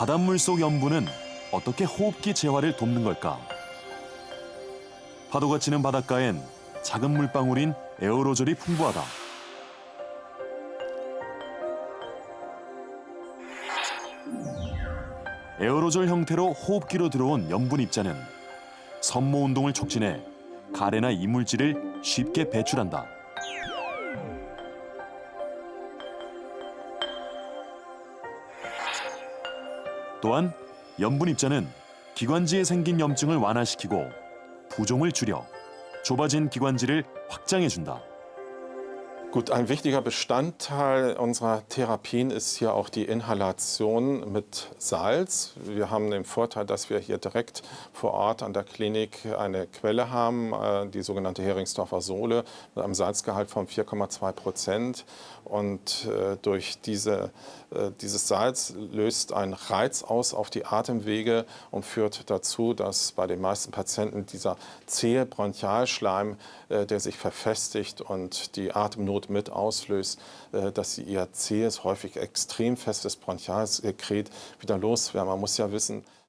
바닷물 속 염분은 어떻게 호흡기 재활을 돕는 걸까? 파도가 치는 바닷가엔 작은 물방울인 에어로졸이 풍부하다. 에어로졸 형태로 호흡기로 들어온 염분 입자는 섬모 운동을 촉진해 가래나 이물질을 쉽게 배출한다. 또한 염분 입자는 기관지에 생긴 염증을 완화시키고 부종을 줄여 좁아진 기관지를 확장해 준다. Gut, ein wichtiger Bestandteil unserer Therapien ist hier auch die Inhalation mit Salz. Wir haben den Vorteil, dass wir hier direkt vor Ort an der Klinik eine Quelle haben, äh, die sogenannte Heringsdorfer Sohle mit einem Salzgehalt von 4,2 Prozent. Und äh, durch diese, äh, dieses Salz löst einen Reiz aus auf die Atemwege und führt dazu, dass bei den meisten Patienten dieser zähe Bronchialschleim, der sich verfestigt und die Atemnot mit auslöst, äh, dass ihr zähes, häufig extrem festes Bronchialsekret wieder loswerden. Man muss ja wissen,